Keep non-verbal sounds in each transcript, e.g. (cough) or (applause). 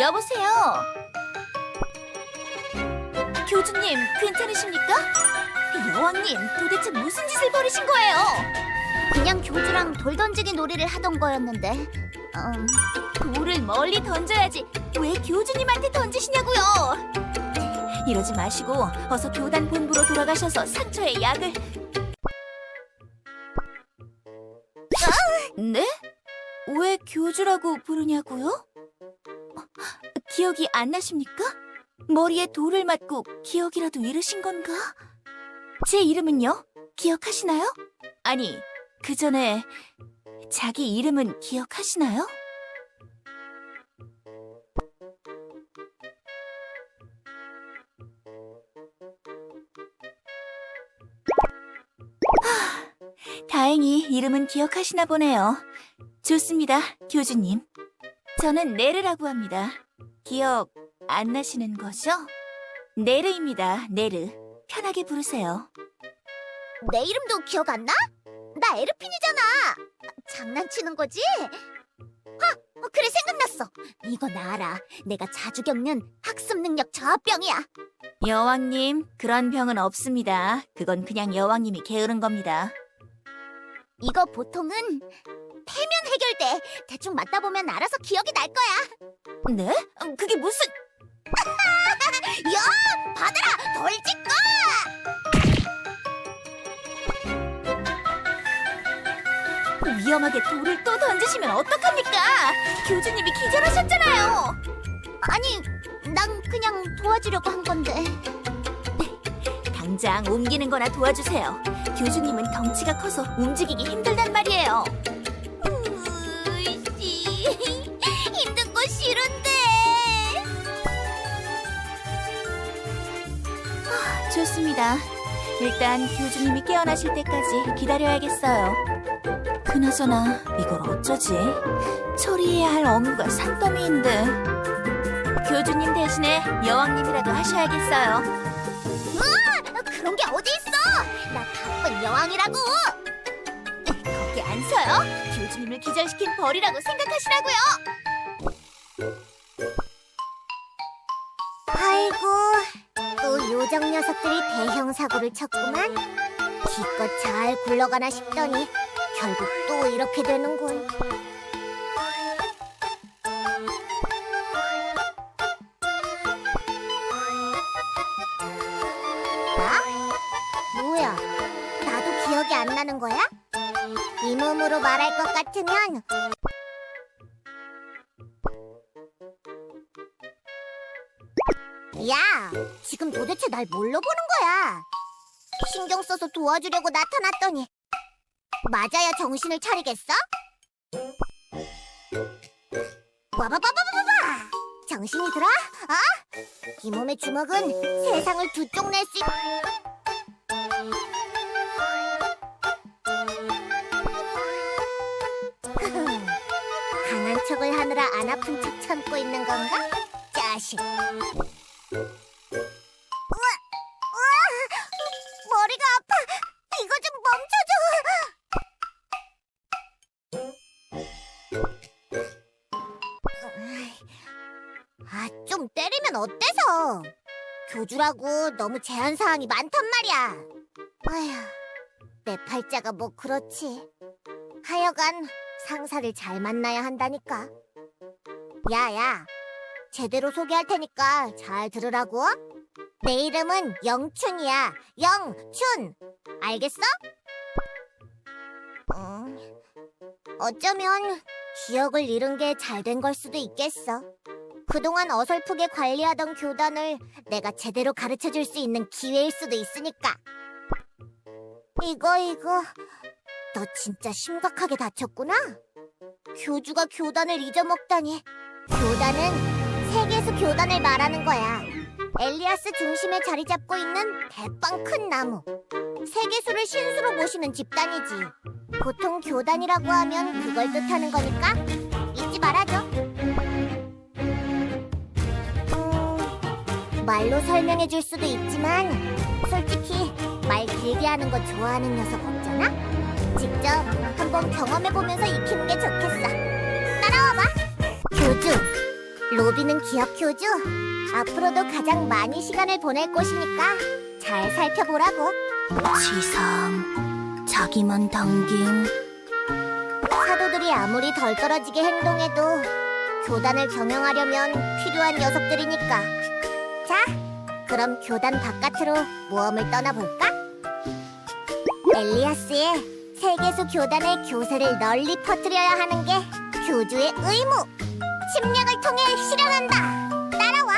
여보세요. 교주님, 괜찮으십니까? 여왕님, 도대체 무슨 짓을 벌이신 거예요? 그냥 교주랑 돌 던지기 놀이를 하던 거였는데. 음, 돌을 멀리 던져야지. 왜 교주님한테 던지시냐고요? 이러지 마시고 어서 교단 본부로 돌아가셔서 상처에 약을. 아! 네? 왜 교주라고 부르냐고요? 어, 기억이 안 나십니까? 머리에 돌을 맞고 기억이라도 잃으신 건가? 제 이름은요? 기억하시나요? 아니, 그 전에 자기 이름은 기억하시나요? 다행히 이름은 기억하시나 보네요. 좋습니다, 교주님. 저는 네르라고 합니다. 기억 안 나시는 거죠? 네르입니다, 네르. 편하게 부르세요. 내 이름도 기억 안 나? 나 에르핀이잖아. 장난치는 거지? 아, 어, 그래 생각났어. 이거 나 알아. 내가 자주 겪는 학습 능력 저하병이야. 여왕님, 그런 병은 없습니다. 그건 그냥 여왕님이 게으른 겁니다. 이거 보통은 태면 해결돼. 대충 맞다 보면 알아서 기억이 날 거야. 네? 음, 그게 무슨... (laughs) 야, 받아라, 돌직거! 위험하게 돌을 또 던지시면 어떡합니까? 교주님이 기절하셨잖아요. 아니, 난 그냥 도와주려고 한 건데. (laughs) 당장 옮기는 거나 도와주세요. 교주님은 덩치가 커서 움직이기 힘들단 말이에요. 좋습니다. 일단 교주님이 깨어나실 때까지 기다려야겠어요. 그나저나 이걸 어쩌지? 처리해야 할 업무가 산더미인데. 교주님 대신에 여왕님이라도 하셔야겠어요. 그런 게 어디 있어? 나 바쁜 여왕이라고. 거기 안 서요? 교주님을 기절시킨 벌이라고 생각하시라고요. 아이고, 또 요정 녀석들이 대형 사고를 쳤구만. 기껏 잘 굴러가나 싶더니 결국 또 이렇게 되는군. 나? 뭐야? 나도 기억이 안 나는 거야? 이 몸으로 말할 것 같으면 지금 도대체 날 뭘로 보는 거야? 신경 써서 도와주려고 나타났더니 맞아야 정신을 차리겠어? 와바바바바바! 정신이 들어? 어? 이 몸의 주먹은 세상을 두 쪽 낼 수 있... (laughs) 강한 척을 하느라 안 아픈 척 참고 있는 건가? 자식. 교주라고 너무 제한 사항이 많단 말이야. 아휴, 내 팔자가 뭐 그렇지. 하여간 상사를 잘 만나야 한다니까. 야야, 제대로 소개할 테니까 잘 들으라고. 내 이름은 영춘이야. 영춘. 알겠어? 음, 어쩌면 기억을 잃은 게 잘 된 걸 수도 있겠어. 그동안 어설프게 관리하던 교단을 내가 제대로 가르쳐 줄 수 있는 기회일 수도 있으니까. 이거, 이거. 너 진짜 심각하게 다쳤구나? 교주가 교단을 잊어먹다니. 교단은 세계수 교단을 말하는 거야. 엘리아스 중심에 자리 잡고 있는 대빵 큰 나무. 세계수를 신수로 모시는 집단이지. 보통 교단이라고 하면 그걸 뜻하는 거니까 잊지 말아줘. 말로 설명해 줄 수도 있지만 솔직히 말 길게 하는 거 좋아하는 녀석 없잖아? 직접 한번 경험해 보면서 익히는 게 좋겠어. 따라와봐. 교주. 로비는 기억 교주. 앞으로도 가장 많이 시간을 보낼 곳이니까 잘 살펴보라고. 지상, 자기만 당김. 사도들이 아무리 덜 떨어지게 행동해도 교단을 경영하려면 필요한 녀석들이니까. 자, 그럼 교단 바깥으로 모험을 떠나볼까? 엘리아스의 세계수 교단의 교세를 널리 퍼뜨려야 하는 게 교주의 의무. 침략을 통해 실현한다. 따라와.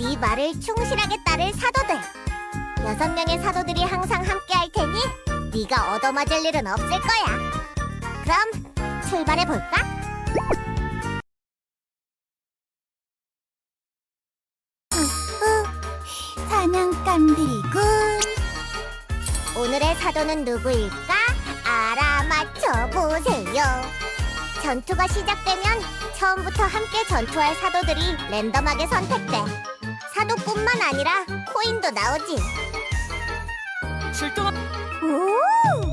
네 말을 충실하게 따를 사도들. 여섯 명의 사도들이 항상 함께 할 테니 네가 얻어맞을 일은 없을 거야. 그럼 출발해 볼까? 사냥감들이군. 오늘의 사도는 누구일까? 알아맞혀 보세요. 전투가 시작되면 처음부터 함께 전투할 사도들이 랜덤하게 선택돼. 사도뿐만 아니라 코인도 나오지. 출동 오!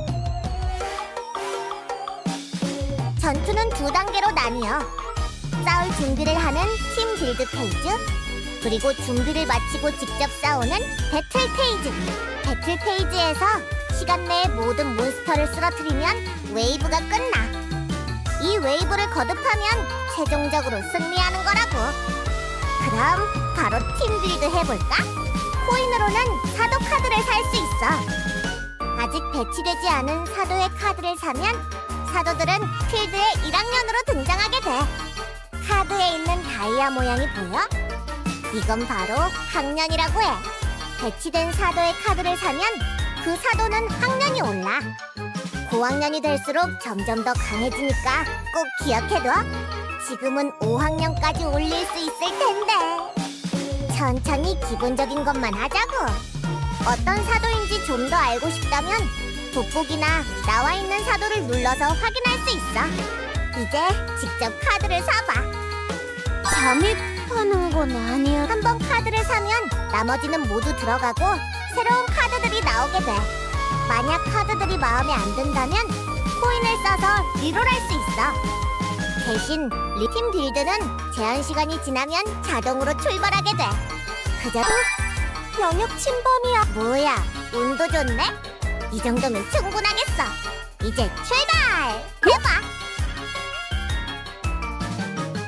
전투는 두 단계로 나뉘어. 싸울 준비를 하는 팀 빌드 페이지, 그리고 준비를 마치고 직접 싸우는 배틀 페이지. 배틀 페이지에서 시간 내에 모든 몬스터를 쓰러뜨리면 웨이브가 끝나. 이 웨이브를 거듭하면 최종적으로 승리하는 거라고. 그럼 바로 팀 빌드 해볼까? 코인으로는 사도 카드를 살 수 있어. 아직 배치되지 않은 사도의 카드를 사면 사도들은 필드에 1학년으로 등장하게 돼. 카드에 있는 다이아 모양이 보여? 이건 바로 학년이라고 해. 배치된 사도의 카드를 사면 그 사도는 학년이 올라. 고학년이 될수록 점점 더 강해지니까 꼭 기억해둬. 지금은 5학년까지 올릴 수 있을 텐데. 천천히 기본적인 것만 하자고. 어떤 사도인지 좀 더 알고 싶다면 돋보기나 나와 있는 사도를 눌러서 확인할 수 있어. 이제 직접 카드를 사봐. 잠입하는 건 아니야. 한 번 카드를 사면 나머지는 모두 들어가고 새로운 카드들이 나오게 돼. 만약 카드들이 마음에 안 든다면 코인을 써서 리롤할 수 있어. 대신 리팀 빌드는 제한 시간이 지나면 자동으로 출발하게 돼. 그저 영역 침범이야. 뭐야? 운도 좋네. 이 정도면 충분하겠어. 이제 출발! 해봐.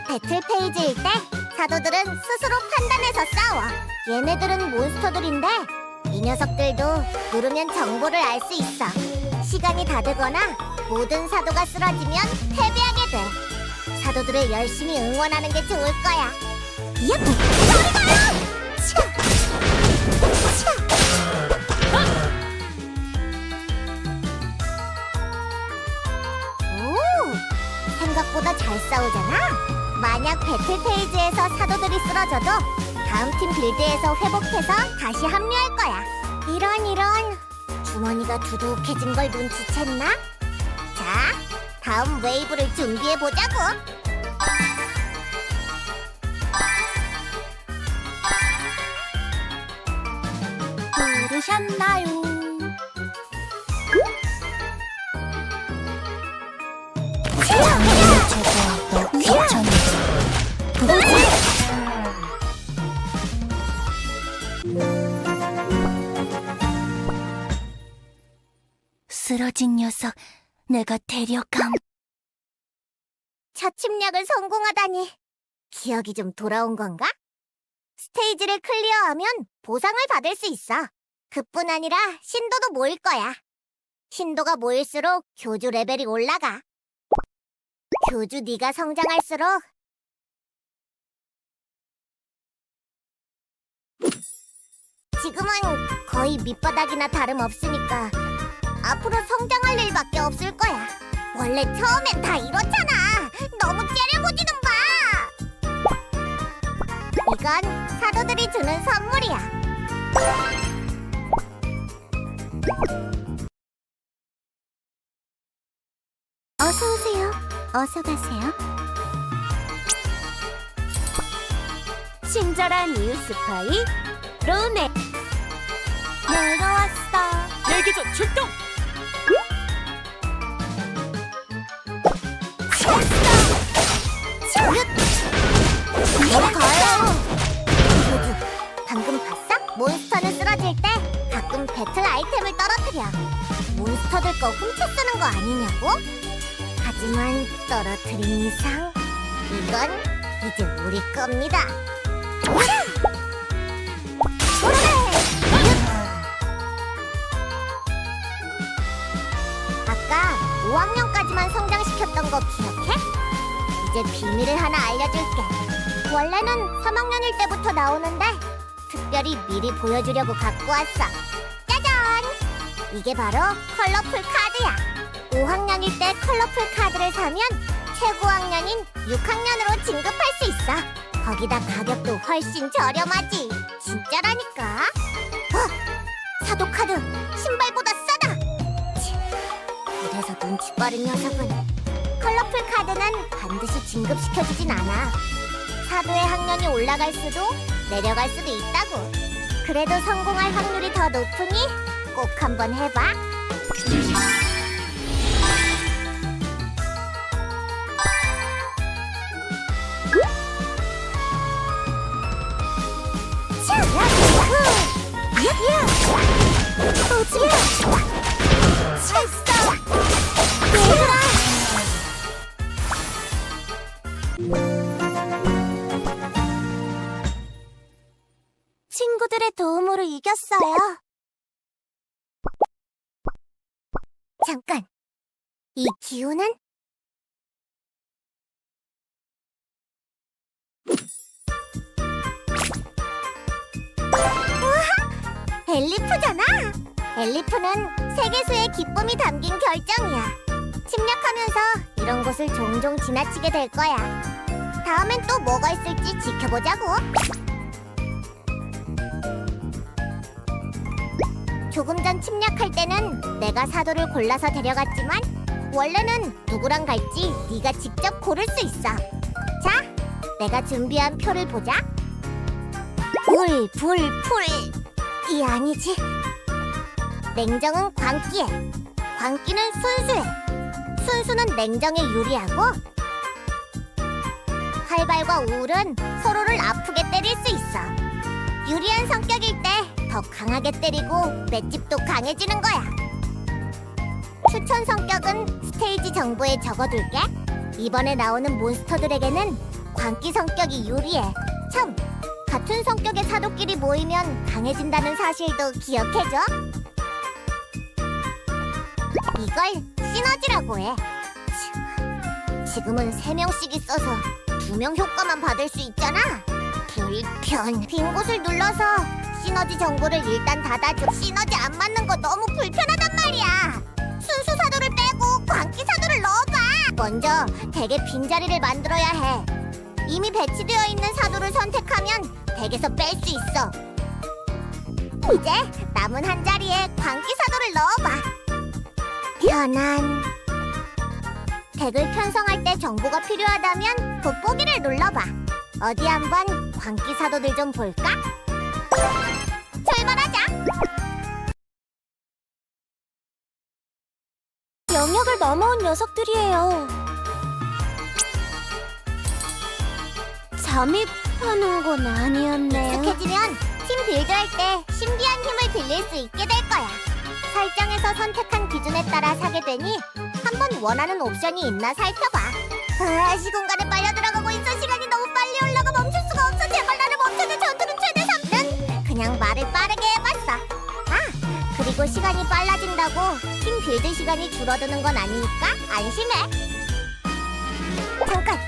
배틀 페이지일 때 사도들은 스스로 판단해서 싸워. 얘네들은 몬스터들인데 이 녀석들도 누르면 정보를 알 수 있어. 시간이 다 되거나 모든 사도가 쓰러지면 패배하게 돼. 사도들을 열심히 응원하는 게 좋을 거야. 이야, 저리 가요! 차! 차! 생각보다 잘 싸우잖아. 만약 배틀 페이지에서 사도들이 쓰러져도 다음 팀 빌드에서 회복해서 다시 합류할 거야. 이런 이런 주머니가 두둑해진 걸 눈치챘나? 자, 다음 웨이브를 준비해 보자고. 부르셨나요? 쓰러진 녀석, 내가 데려감. 첫 침략을 성공하다니. 기억이 좀 돌아온 건가? 스테이지를 클리어하면 보상을 받을 수 있어. 그뿐 아니라 신도도 모일 거야. 신도가 모일수록 교주 레벨이 올라가. 교주 네가 성장할수록 지금은 거의 밑바닥이나 다름없으니까 앞으로 성장할 일밖에 없을 거야. 원래 처음엔 다 이렇잖아. 너무 째려보지는 마. 이건 사도들이 주는 선물이야. 어서 오세요. 어서 가세요. 친절한 이웃 스파이 로네. 내가 왔어. 대기조 출동 몬스터들 거 훔쳐 쓰는 거 아니냐고? 하지만 떨어뜨린 이상 이건 이제 우리 겁니다. 아까 5학년까지만 성장시켰던 거 기억해? 이제 비밀을 하나 알려줄게. 원래는 3학년일 때부터 나오는데 특별히 미리 보여주려고 갖고 왔어. 짜잔! 이게 바로 컬러풀 카드야. 5학년일 때 컬러풀 카드를 사면 최고 학년인 6학년으로 진급할 수 있어. 거기다 가격도 훨씬 저렴하지. 진짜라니까. 어? 사도 카드 신발보다 싸다. 치, 이래서 눈치 빠른 녀석은 컬러풀 카드는 반드시 진급시켜주진 않아. 사도의 학년이 올라갈 수도 내려갈 수도 있다고. 그래도 성공할 확률이 더 높으니 꼭 한번 해봐. 오지야! 찰싸! 친구들의 도움으로 이겼어요. 잠깐. 이 기운은? 우와! 엘리프잖아. 엘리프는 세계수의 기쁨이 담긴 결정이야. 침략하면서 이런 곳을 종종 지나치게 될 거야. 다음엔 또 뭐가 있을지 지켜보자고. 조금 전 침략할 때는 내가 사도를 골라서 데려갔지만 원래는 누구랑 갈지 네가 직접 고를 수 있어. 자, 내가 준비한 표를 보자. 불, 불, 풀. 이 아니지. 냉정은 광기에, 광기는 순수해. 순수는 냉정에 유리하고 활발과 우울은 서로를 아프게 때릴 수 있어. 유리한 성격일 때 더 강하게 때리고 맷집도 강해지는 거야. 추천 성격은 스테이지 정보에 적어둘게. 이번에 나오는 몬스터들에게는 광기 성격이 유리해. 참, 같은 성격의 사도끼리 모이면 강해진다는 사실도 기억해줘. 이걸 시너지라고 해. 치, 지금은 세명씩 있어서 두 명 효과만 받을 수 있잖아. 불편. 빈 곳을 눌러서 시너지 정보를 일단 닫아줘. 시너지 안 맞는 거 너무 불편하단 말이야. 순수 사도를 빼고 광기 사도를 넣어봐. 먼저 덱에 빈자리를 만들어야 해. 이미 배치되어 있는 사도를 선택하면 덱에서 뺄 수 있어. 이제 남은 한 자리에 광기 사도를 넣어봐. 편안. 덱을 편성할 때 정보가 필요하다면 돋보기를 눌러봐. 어디 한번 광기 사도들 좀 볼까? 출발하자. 영역을 넘어온 녀석들이에요. 잠입하는 건 아니었네요. 익숙해지면 팀 빌드할 때 신비한 힘을 빌릴 수 있게 될 거야. 설정에서 선택한 기준에 따라 사게 되니 한번 원하는 옵션이 있나 살펴봐. 아, 시공간에 빨려 들어가고 있어. 시간이 너무 빨리 올라가 멈출 수가 없어. 제발 나를 멈춰줘. 전투는 최대 3분. 그냥 말을 빠르게 해봤어. 아, 그리고 시간이 빨라진다고 팀 빌드 시간이 줄어드는 건 아니니까 안심해. 잠깐.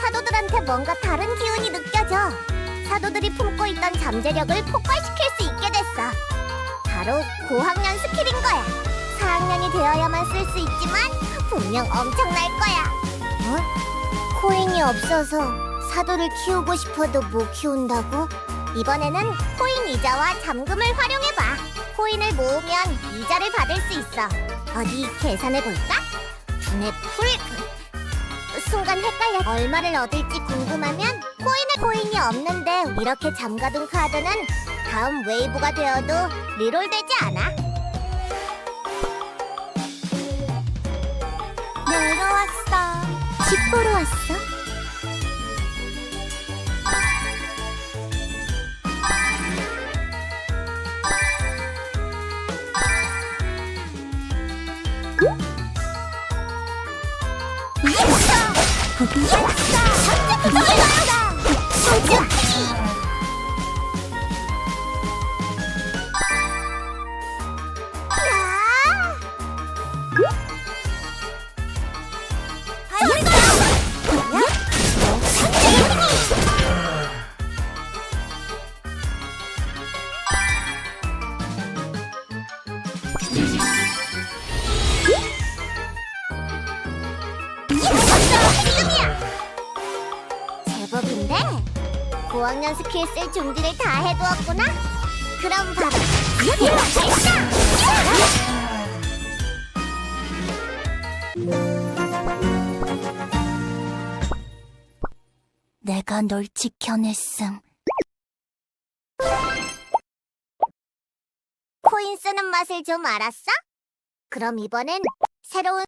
사도들한테 뭔가 다른 기운이 느껴져. 사도들이 품고 있던 잠재력을 폭발시킬 수 있게 됐어. 바로 고학년 스킬인 거야. 4학년이 되어야만 쓸 수 있지만 분명 엄청날 거야. 어? 코인이 없어서 사도를 키우고 싶어도 못 키운다고? 이번에는 코인 이자와 잠금을 활용해봐. 코인을 모으면 이자를 받을 수 있어. 어디 계산해볼까? 두뇌 풀. 순간 헷갈려. 얼마를 얻을지 궁금하면 코인에 코인이 없는데 이렇게 잠가둔 카드는 다음 웨이브가 되어도 리롤되지 않아. 놀러 왔어. 집 보러 왔어? Stop! 쓸 준비를 다 해두었구나? 그럼 바로 발사! 내가 널 지켜냈음. 코인 쓰는 맛을 좀 알았어? 그럼 이번엔 새로운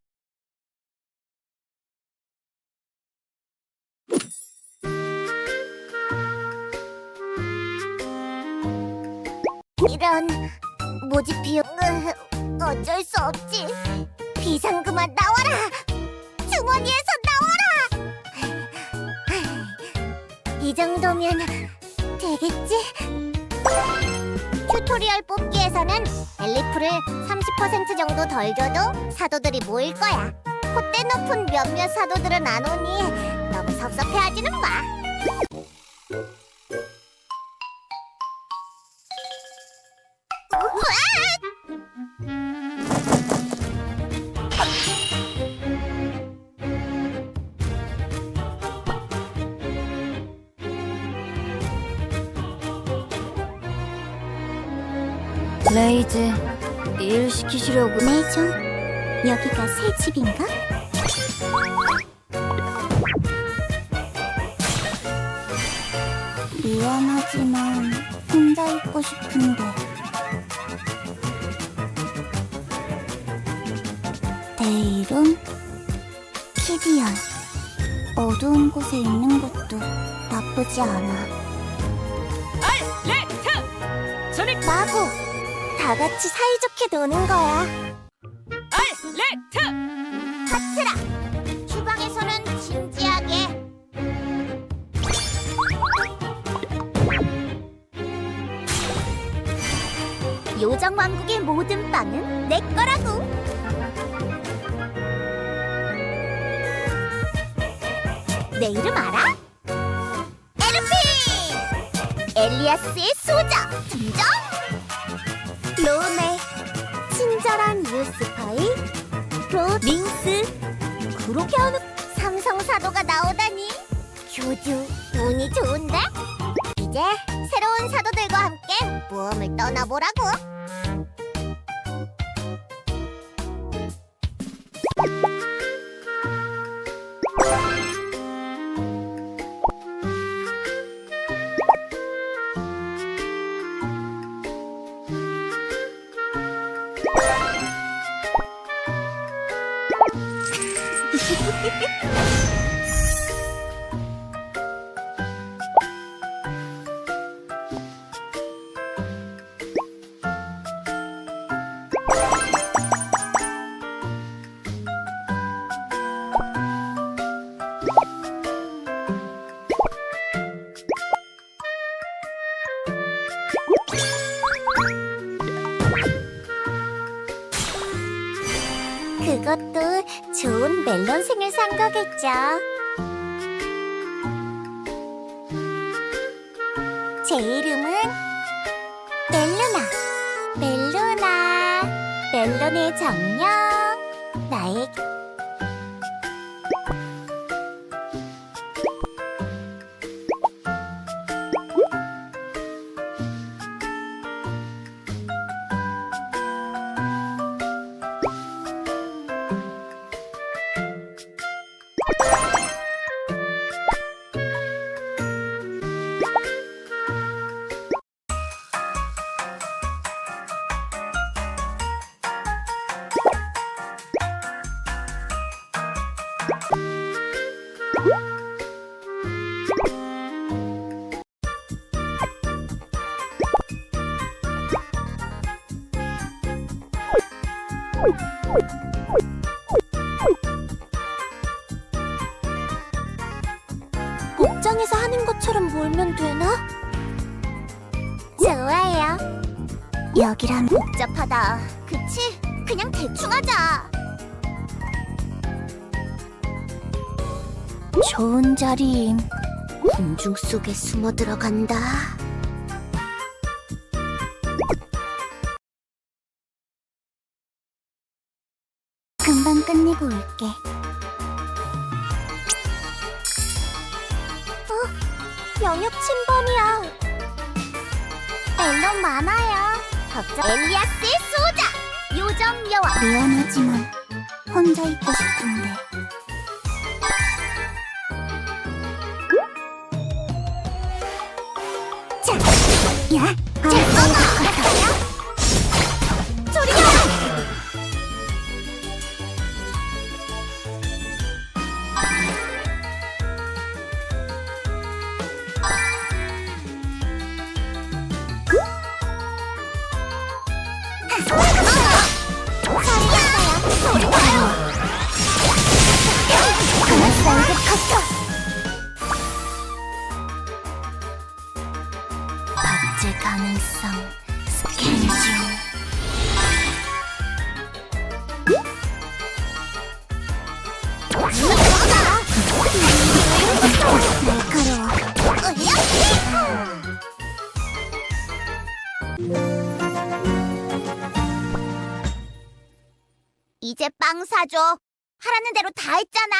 이런 모집 비용 으, 어쩔 수 없지 비상금아 나와라 주머니에서 나와라 이 정도면 되겠지? 튜토리얼 뽑기에서는 엘리프를 30% 정도 덜 줘도 사도들이 모일 거야. 콧대 높은 몇몇 사도들은 안 오니 너무 섭섭해하지는 마. 이즈, 일 시키시려고. 네, 좀. 여기가 새 집인가? 미안하지만 혼자 있고 싶은데. 내 이름 키디안. 어두운 곳에 있는 것도 나쁘지 않아. 알렉트! 마구 다 같이 사이좋게 노는 거야. 알렉트! 하트라. 주방에서는 진지하게. 요정 왕국의 모든 빵은 내 거라고. 내 이름 알아? 에르핀! 엘리아스의 소자 등장! 뉴스파이 로 링스 그렇게 하는 삼성사도가 나오다니 교주 운이 좋은데? 이제 새로운 사도들과 함께 모험을 떠나보라고 산 거겠죠. 제 이름은 멜루나. 멜루나. 멜론의 정령. 목장에서 하는 것처럼 몰면 되나? 좋아요. 여기란 복잡하다. 그치? 그냥 대충 하자. 좋은 자리임. 공중 속에 숨어 들어간다. 많아요. 걱정. 엘리아스의 수호자 요정 여왕. 미안하지만 혼자 있고 싶은데. 자, 야, 박제 가능성 스캔 중. 이제 빵 사줘. 하라는 대로 다 했잖아.